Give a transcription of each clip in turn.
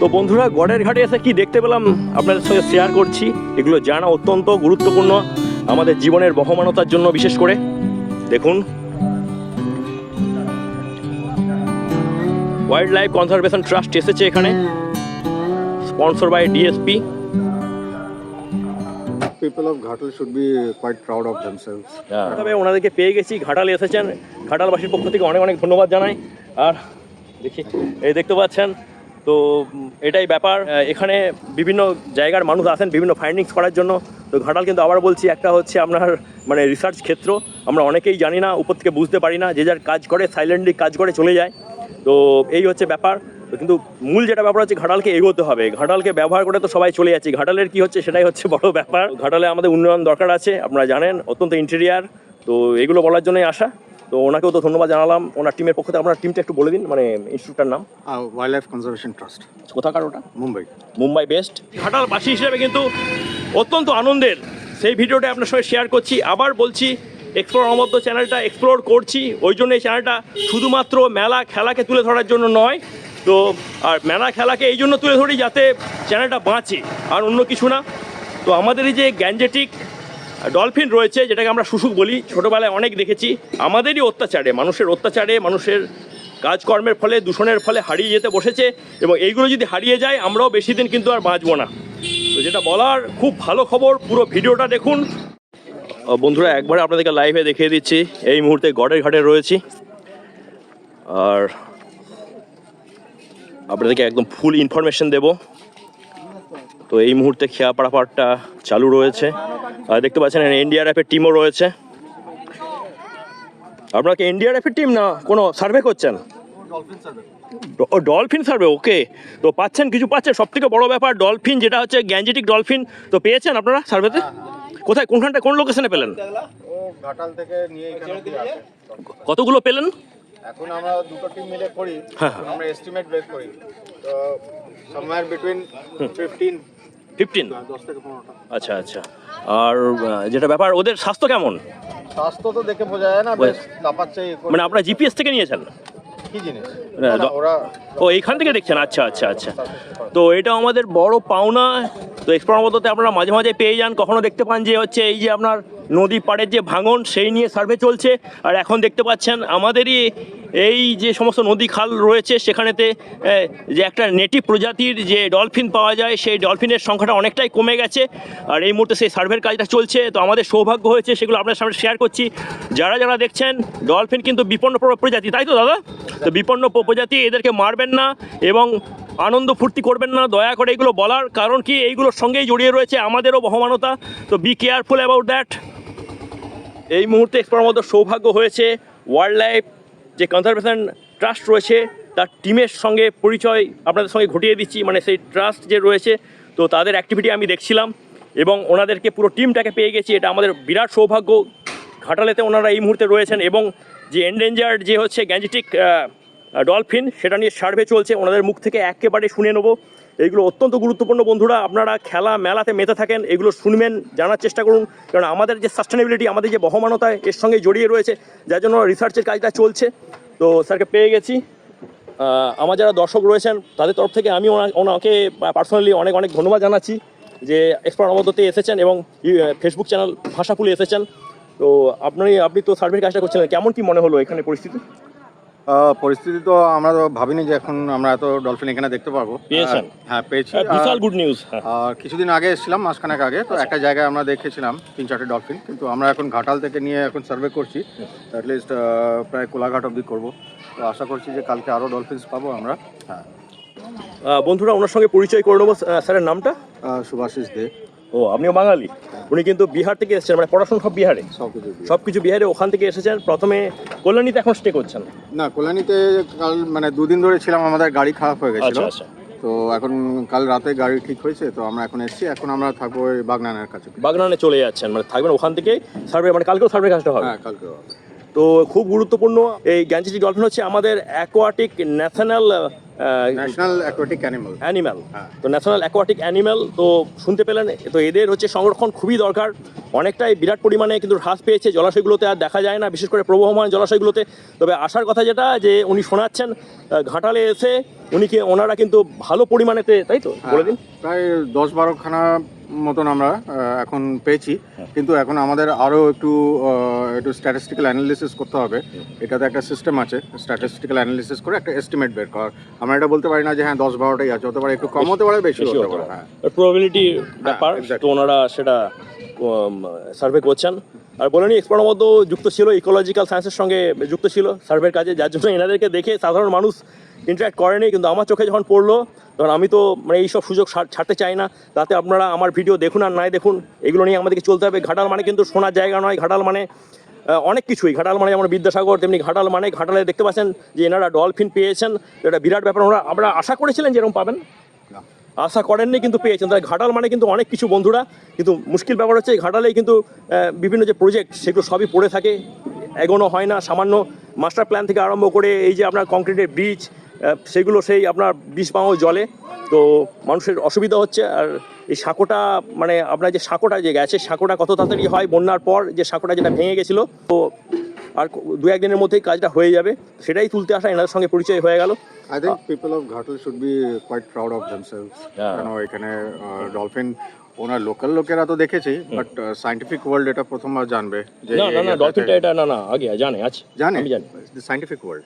তো বন্ধুরা গড়ের ঘাটে এসে কি দেখতে পেলাম আপনাদের সঙ্গে শেয়ার করছি। এগুলো জানা অত্যন্ত গুরুত্বপূর্ণ আমাদের জীবনের বহমানতার জন্য বিশেষ করে। দেখুন। ওয়াইল্ড লাইফ কনজারভেশন ট্রাস্ট এসেছে এখানে। Sponsor by DSP people of Ghatal should be quite proud of themselves. তবে ওনাদেরকে পেয়ে গেছি ঘাটালে এসেছেন। ঘাটালবাসীর পক্ষ থেকে অনেক অনেক ধন্যবাদ জানাই। আর দেখি এই দেখতে পাচ্ছেন তো এটাই ব্যাপার। এখানে বিভিন্ন জায়গার মানুষ আসেন বিভিন্ন ফাইন্ডিংস করার জন্য। তো ঘাটাল কিন্তু আবার বলছি, একটা হচ্ছে আপনার মানে রিসার্চ ক্ষেত্র। আমরা অনেকেই জানি না, উপর থেকে বুঝতে পারি না, যে যার কাজ করে সাইলেন্টলি কাজ করে চলে যায়। তো, এই হচ্ছে ব্যাপার। কিন্তু মূল যেটা ব্যাপার হচ্ছে, ঘাটালকে এগোতে হবে। ঘাটালকে ব্যবহার করে তো সবাই চলে যাচ্ছে। ঘাটালের কি হচ্ছে, সেটাই হচ্ছে বড় ব্যাপার। ঘাটালে আমাদের উন্নয়ন দরকার আছে, আপনারা জানেন, অত্যন্ত ইন্টেরিয়ার তো, এগুলো বলার জন্যই আসা। তো ওনাকেও তো ধন্যবাদ জানালাম। ওনার টিমের পক্ষ থেকে আপনার টিমটা একটু বলে দিন মানে ইনস্টিটিউটটার নাম। Uh, Wildlife Conservation Trust, কোথাকার ওটা? Mumbai. মুম্বাই বেস্ট ঘাটালবাসী হিসেবে কিন্তু অত্যন্ত আনন্দের। সেই ভিডিওটা আপনার সঙ্গে শেয়ার করছি। আবার বলছি এক্সপ্লোর অমধ্য চ্যানেলটা এক্সপ্লোর করছি। ওই জন্য এই চ্যানেলটা শুধুমাত্র মেলা খেলাকে তুলে ধরার জন্য নয়। তো আর মেলা খেলাকে এই জন্য তুলে ধরি যাতে চ্যানেলটা বাঁচে আর অন্য কিছু না। তো আমাদের এই যে গ্যাঞ্জেটিক ডলফিন রয়েছে, যেটাকে আমরা শুশুক বলি। ছোটোবেলায় অনেক দেখেছি। আমাদেরই অত্যাচারে, মানুষের অত্যাচারে, মানুষের কাজকর্মের ফলে, দূষণের ফলে হারিয়ে যেতে বসেছে এবং এইগুলো যদি হারিয়ে যায়, আমরাও বেশি দিন কিন্তু আর বাঁচবো না। তো যেটা বলার, খুব ভালো খবর, পুরো ভিডিওটা দেখুন। বন্ধুরা, একবারে আপনাদেরকে লাইভে দেখিয়ে দিচ্ছি। এই মুহূর্তে গড়ের ঘাটে রয়েছি। আর আপনাদেরকে একদম ফুল ইনফরমেশন দেব। তো এই মুহূর্তে খেয়াপাড়া পাড়টা চালু রয়েছে। দেখতে পাচ্ছেন এনডিআরএফের টিমও রয়েছে। আপনারা কি এনডিআরএফের টিম না কোনো সার্ভে করছেন? ডলফিন সার্ভে ওকে তো পাচ্ছেন কিছু পাচ্ছেন সব থেকে বড় ব্যাপার ডলফিন যেটা হচ্ছে গ্যাঞ্জেটিক ডলফিন তো পেয়েছেন আপনারা সার্ভেতে কোথায় কোনখানটা কোন লোকেশনে পেলেন। কতগুলো পেলেন? এখন আমরা দুটো টিম মিলে করি। হ্যাঁ। আমরা এস্টিমেট বেস করি। তো সামওয়্যার বিটুইন ফিফটিন ফিফটিন পনেরোটা। আচ্ছা আচ্ছা। আর যেটা ব্যাপার ওদের স্বাস্থ্য কেমন? স্বাস্থ্য তো দেখে বোঝা যায় না বেশ লাপাচ্ছে মানে আপনারা জিপিএস থেকে নিয়েছেন? ও এইখান থেকে দেখছেন? আচ্ছা আচ্ছা আচ্ছা। তো এটা আমাদের বড় পাওনা তো এক্সপ্লোর মধ্যে আপনারা মাঝে মাঝে পেয়ে যান। কখনো দেখতে পান যে হচ্ছে এই যে আপনার নদী পাড়ের যে ভাঙন, সেই নিয়ে সার্ভে চলছে। আর এখন দেখতে পাচ্ছেন আমাদেরই এই যে সমস্ত নদী খাল রয়েছে, সেখানেতে যে একটা নেটিভ প্রজাতির যে ডলফিন পাওয়া যায়, সেই ডলফিনের সংখ্যাটা অনেকটাই কমে গেছে। আর এই মুহূর্তে সেই সার্ভের কাজটা চলছে। তো আমাদের সৌভাগ্য হয়েছে, সেগুলো আপনার সামনে শেয়ার করছি। যারা যারা দেখছেন ডলফিন কিন্তু বিপন্ন প্রজাতি, তাই তো দাদা? তো বিপন্ন প্রজাতি, এদেরকে মারবেন না। এবং আনন্দ ফুর্তি করবেন না, দয়া করে এগুলো বলার কারণ কি? এইগুলোর সঙ্গেই জড়িয়ে রয়েছে আমাদেরও বহমানতা। তো বি কেয়ারফুল অ্যাবাউট দ্যাট এই মুহূর্তে এক্সপ্লোর মধ্যে সৌভাগ্য হয়েছে ওয়াইল্ড লাইফ যে কনজারভেশন ট্রাস্ট রয়েছে, তার টিমের সঙ্গে পরিচয় আপনাদের সঙ্গে ঘটিয়ে দিচ্ছি। মানে সেই ট্রাস্ট যে রয়েছে, তো তাদের অ্যাক্টিভিটি আমি দেখছিলাম এবং ওনাদেরকে পুরো টিমটাকে পেয়ে গেছি। এটা আমাদের বিরাট সৌভাগ্য। ঘাটালেতে ওনারা এই মুহূর্তে রয়েছেন এবং যে এন্ডেঞ্জার্ড যে হচ্ছে গ্যাঞ্জেটিক ডলফিন, সেটা নিয়ে সার্ভে চলছে। ওনাদের মুখ থেকে একেবারে শুনে নেব। এইগুলো অত্যন্ত গুরুত্বপূর্ণ। বন্ধুরা, আপনারা খেলা মেলাতে মেতে থাকেন, এগুলো শুনবেন, জানার চেষ্টা করুন। কারণ আমাদের যে সাস্টেনেবিলিটি আমাদের যে বহমানতা, এর সঙ্গে জড়িয়ে রয়েছে। যার জন্য রিসার্চের কাজটা চলছে। তো স্যারকে পেয়ে গেছি। আমার যারা দর্শক রয়েছেন, তাদের তরফ থেকে আমি ওনা- ওনাকে পার্সোনালি অনেক অনেক ধন্যবাদ জানাচ্ছি যে এক্সপার্ট মধ্যতে এসেছেন এবং ফেসবুক চ্যানেল ভাষাকুলে এসেছেন। তো আপনি আপনি তো সার্ভের কাজটা করছিলেন। কেমন কি মনে হলো এখানে পরিস্থিতি? পরিস্থিতি তো আমরা তো ভাবিনি যে এখন আমরা এত ডলফিন এখানে দেখতে পারব। পেয়েছেন? হ্যাঁ পেয়েছি। হ্যাঁ, বিশাল আর- গুড নিউজ হ্যাঁ। আর কিছুদিন আগে এসেছিলাম মাসখানেক আগে তো একটা জায়গায় আমরা দেখেছিলাম তিন চারটে ডলফিন কিন্তু আমরা এখন ঘাটাল থেকে নিয়ে এখন সার্ভে করছি। অ্যাটলিস্ট প্রায় কোলাঘাট অবধি করব। তো আশা করছি যে কালকে আরও ডলফিনস পাবো আমরা। হ্যাঁ। বন্ধুরা ওনার সঙ্গে পরিচয় করে নেব স্যারের নামটা? আহ, সুভাষিস দে। ও আপনিও বাঙালি। উনি কিন্তু বিহার থেকে এসেছেন মানে পড়াশোনা সব বিহারে। সব কিছু বিহারে ওখান থেকে এসেছেন। প্রথমে কল্যাণীতে এখন স্টে করছেন। না কল্যাণীতে কাল মানে দুদিন ধরে ছিলাম আমাদের গাড়ি খারাপ হয়ে গেছিল। আচ্ছা আচ্ছা। তো এখন কাল রাতে গাড়ি ঠিক হয়েছে তো আমরা এখন এসেছি। এখন আমরা থাকব বাগনানের কাছে। বাগনানে চলে যাচ্ছেন মানে থাকবেন ওখান থেকে সার্ভে মানে কালকেও সার্ভে কাজটা হবে। হ্যাঁ কালকে হবে। তো খুব গুরুত্বপূর্ণ এই গ্যাঞ্জেটিক ডলফিন হচ্ছে আমাদের aquatic national national aquatic animal animal হ্যাঁ। তো ন্যাশনাল অ্যাকোয়াটিক অ্যানিম্যাল তো শুনতে পেলেন তো এদের হচ্ছে সংরক্ষণ খুবই দরকার। অনেকটাই বিরাট পরিমাণে কিন্তু হ্রাস পেয়েছে জলাশয়গুলোতে আর দেখা যায় না বিশেষ করে প্রবহমান জলাশয়গুলোতে। তবে আসার কথা যেটা যে উনি শোনাচ্ছেন ঘাটালে এসে উনি কি ওনারা কিন্তু ভালো পরিমাণেতে তাই তো? বলে দিন। প্রায় দশ বারোখানা মতন আমরা এখন পেয়েছি। কিন্তু এখন আমাদের আরও একটু একটু স্ট্যাটিস্টিক্যাল অ্যানালিসিস করতে হবে। এটাতে একটা সিস্টেম আছে স্ট্যাটিস্টিক্যাল অ্যানালিসিস করে একটা এস্টিমেট বের করার। আমরা এটা বলতে পারি না যে হ্যাঁ দশ বারোটাই আছে হতে পারে একটু কম হতে পারে বেশি হতে পারে। হ্যাঁ। প্রবাবিলিটি ব্যাপার. ওনারা সেটা সার্ভে করছেন। আর বলেনি এক্সপার্ট মতো যুক্ত ছিল ইকোলজিক্যাল সায়েন্সের সঙ্গে যুক্ত ছিল সার্ভের কাজে, যার জন্য এনাদেরকে দেখে সাধারণ মানুষ ইন্টারাক্ট করেনি কিন্তু আমার চোখে যখন পড়ল, তখন আমি তো মানে এইসব সুযোগ ছাড়তে চাই না। তাতে আপনারা আমার ভিডিও দেখুন আর নাই দেখুন, এগুলো নিয়ে আমাদেরকে চলতে হবে। ঘাটাল মানে কিন্তু শোনার জায়গা নয়। ঘাটাল মানে অনেক কিছুই। ঘাটাল মানে যেমন বিদ্যাসাগর, তেমনি ঘাটাল মানে ঘাটালে দেখতে পাচ্ছেন যে এনারা ডলফিন পেয়েছেন। এটা বিরাট ব্যাপার। ওরা আমরা আশা করেছিলেন যেরকম পাবেন। আশা করেননি, কিন্তু পেয়েছেন। তাই ঘাটাল মানে কিন্তু অনেক কিছু বন্ধুরা, কিন্তু মুশকিল ব্যাপার হচ্ছে এই ঘাটালেই কিন্তু বিভিন্ন যে প্রজেক্ট সেগুলো সবই পড়ে থাকে। এগোনো হয় না, সামান্য মাস্টার প্ল্যান থেকে আরম্ভ করে এই যে আপনার কংক্রিটের ব্রিজ সেগুলো সেই আপনার বিষ পাও জলে। তো মানুষের অসুবিধা হচ্ছে, আর এই সাঁকোটা মানে আপনার যে সাঁকোটা যে গেছে, সাঁকোটা কত তাড়াতাড়ি হয়, বন্যার পর যে সাঁকোটা যেটা ভেঙে গেছিল, তো আর দু একদিনের মধ্যেই কাজটা হয়ে যাবে সেটাই তুলতে আসা এনাদের সঙ্গে পরিচয় হয়ে গেল। I think people of Ghatal should be quite proud of themselves কেন এখানে ডলফিন ওনার লোকাল লোকেরা তো দেখেছি বাট সাইন্টিফিক ওয়ার্ল্ড এটা প্রথমবার জানবে যে না না না ডলফিনটা এটা না না আগে জানে আছে। জানে? আমি জানি। সাইন্টিফিক ওয়ার্ল্ড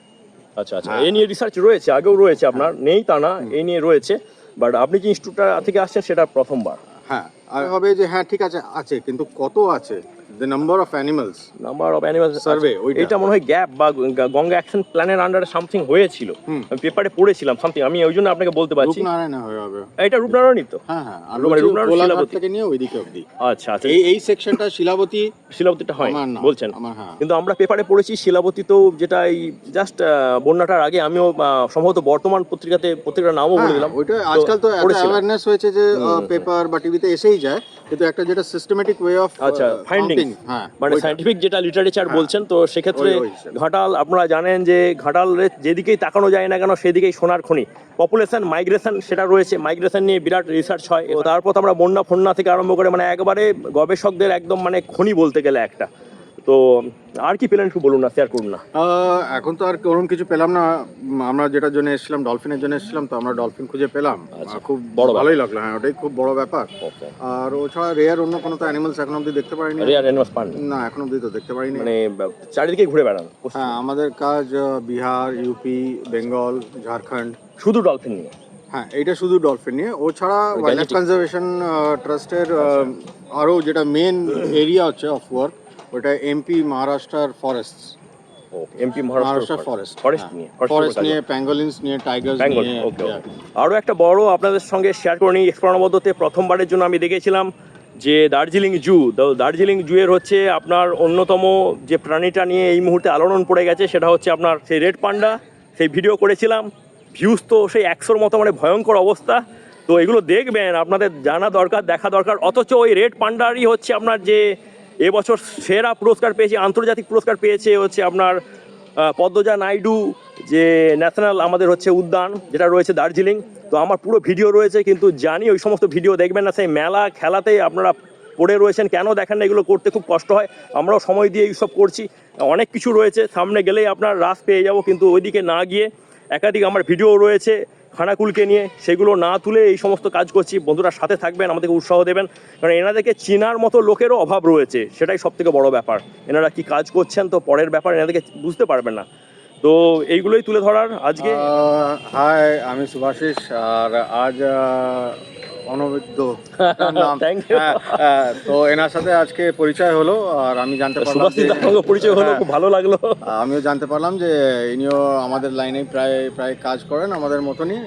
আচ্ছা আচ্ছা হ্যাঁ। এই নিয়ে রিসার্চ রয়েছে আগেও রয়েছে আপনার নেই তা না এই নিয়ে রয়েছে বাট আপনি যে ইনস্টিটিউটটা থেকে আসছেন সেটা প্রথমবার? হ্যাঁ আর হবে যে হ্যাঁ ঠিক আছে আছে কিন্তু কত আছে? The number of animals number of animal Survey, এটা মনে হয় গ্যাপ বা গঙ্গা- অ্যাকশন প্ল্যানের আন্ডারে সামথিং হয়েছিল। আমি পেপারে পড়েছিলাম সামথিং আমি ওই জন্য আপনাকে বলতে পারছি। রূপনারায়ণ হয়ে হবে। এটা রূপনারায়ণই তো। হ্যাঁ হ্যাঁ রূপনারায়ণ শিলাবতী। থেকে নিয়ে ওইদিকে অবধি। আচ্ছা আচ্ছা। এই এই সেকশনটা শিলাবতী শিলাবতীটা হয় বলছেন। হ্যাঁ। কিন্তু আমরা পেপারে পড়েছি শিলাবতীতেও যেটা এই জাস্ট বন্যাটার আগে আমিও সম্ভবত বর্তমান পত্রিকাতে পত্রিকার নামও বলে হ্যাঁ, দিলাম। ওইটা আজকাল তো। অ্যাওয়ারনেস হয়েছে যে পেপার বা টিভিতে এসেই যায়। কিন্তু একটা যেটা সিস্টেমেটিক ওয়ে অফ আচ্ছা, findings। হ্যাঁ মানে ওইটা। সাইন্টিফিক যেটা লিটারেচার বলছেন তো সেক্ষেত্রে। ঘাটাল আপনারা জানেন যে ঘাটাল যেদিকেই তাকানো যায় না কেন সেদিকেই সোনার খনি পপুলেশন মাইগ্রেশন সেটা রয়েছে মাইগ্রেশন নিয়ে বিরাট রিসার্চ হয় তারপর আমরা বন্যা ফন্যা থেকে আরম্ভ করে মানে একবারে গবেষকদের একদম মানে খনি বলতে গেলে একটা তো আর কি পেলেন একটু বলুন না শেয়ার করুন না। এখন তো আর ওরকম কিছু পেলাম না। আমরা যেটার জন্য এসেছিলাম ডলফিনের জন্য এসেছিলাম তো আমরা ডলফিন খুঁজে পেলাম। আচ্ছা, খুব বড় ভালোই লাগল হ্যাঁ ওটাই খুব বড় ব্যাপার। আর ওছাড়া রেয়ার অন্য কোনো তো অ্যানিমালস এখন অবধি দেখতে পারিনি রেয়ার অ্যানিমাস পান না এখন অবধি তো দেখতে পারিনি মানে চারিদিকে ঘুরে বেড়ান হ্যাঁ আমাদের কাজ বিহার ইউপি বেঙ্গল ঝাড়খণ্ড শুধু ডলফিন নিয়ে? হ্যাঁ এইটা শুধু ডলফিন নিয়ে। ও ছাড়া ওয়াইল্ড লাইফ কনজারভেশন ট্রাস্টের আরও যেটা মেন এরিয়া হচ্ছে অফ ওয়ার্ক ওটা MP মহারাষ্ট্রার forest MP Maharashtra forest forest নিয়ে ফরেস্ট নিয়ে প্যাঙ্গোলিনস নিয়ে টাইগার্স নিয়ে আরও একটা বড় আপনাদের সঙ্গে শেয়ার করে নিই প্রথমবারের জন্য আমি দেখেছিলাম যে দার্জিলিং জু দার্জিলিং জুয়ের হচ্ছে আপনার অন্যতম যে প্রাণীটা নিয়ে এই মুহূর্তে আলোড়ন পড়ে গেছে সেটা হচ্ছে আপনার সেই রেড পান্ডা সেই ভিডিও করেছিলাম। ভিউজ তো সেই একশোর মতো মানে ভয়ঙ্কর অবস্থা। তো এগুলো দেখবেন আপনাদের জানা দরকার দেখা দরকার অথচ ওই রেড পান্ডারই হচ্ছে আপনার যে এবছর সেরা পুরস্কার পেয়েছে, আন্তর্জাতিক পুরস্কার পেয়েছে হচ্ছে আপনার পদ্মজা নাইডু, যে ন্যাশনাল আমাদের হচ্ছে উদ্যান, যেটা রয়েছে দার্জিলিং। তো আমার পুরো ভিডিও রয়েছে, কিন্তু জানি ওই সমস্ত ভিডিও দেখবেন না, সেই মেলা খেলাতে আপনারা পড়ে রয়েছেন, কেন দেখেন না এগুলো করতে খুব কষ্ট হয়। আমরাও সময় দিয়ে এইসব করছি, অনেক কিছু রয়েছে, সামনে গেলেই আপনার রাস পেয়ে যাব, কিন্তু ওইদিকে না গিয়ে একাধিক আমার ভিডিও রয়েছে। খানাকুলকে নিয়ে সেগুলো না তুলে এই সমস্ত কাজ করছি। বন্ধুরা সাথে থাকবেন, আমাদেরকে উৎসাহ দেবেন। কারণ এনাদেরকে চিনার মতো লোকেরও অভাব রয়েছে, সেটাই সব থেকে বড় ব্যাপার। এনারা কি কাজ করছেন তো পরের ব্যাপার, এনাদেরকে বুঝতে পারবেন না। তো এইগুলোই তুলে ধরার আজকে? হাই আমি সুভাশিস আর আজ অনবদ্য নাম. হ্যাঁ, তো এনার সাথে আজকে পরিচয় হলো আর আমি জানতে পারলাম পরিচয় হলো হ্যাঁ, খুব ভালো লাগল। আমিও জানতে পারলাম যে ইনিও আমাদের লাইনে প্রায় প্রায় কাজ করেন আমাদের মতনই।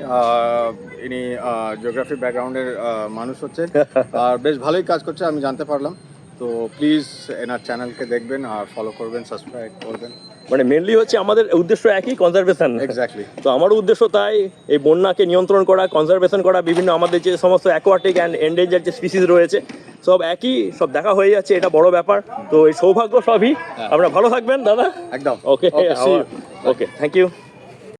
ইনি জিওগ্রাফি ব্যাকগ্রাউন্ডের মানুষ হচ্ছে আর বেশ ভালোই কাজ করছে আমি জানতে পারলাম। তো প্লিজ এনার চ্যানেলকে দেখবেন আর ফলো করবেন সাবস্ক্রাইব করবেন। মানে মেনলি হচ্ছে আমাদের উদ্দেশ্য একই কনজারভেশন এক্স্যাক্টলি তো আমারও উদ্দেশ্য তাই এই বন্যাকে নিয়ন্ত্রণ করা কনজারভেশন করা বিভিন্ন আমাদের যে সমস্ত অ্যাকোয়াটিক অ্যান্ড এন্ডেঞ্জার যে স্পিসিস রয়েছে সব একই সব দেখা হয়ে যাচ্ছে এটা বড় ব্যাপার। তো এই সৌভাগ্য সবই। আপনারা ভালো থাকবেন দাদা? একদম। ওকে. Okay thank you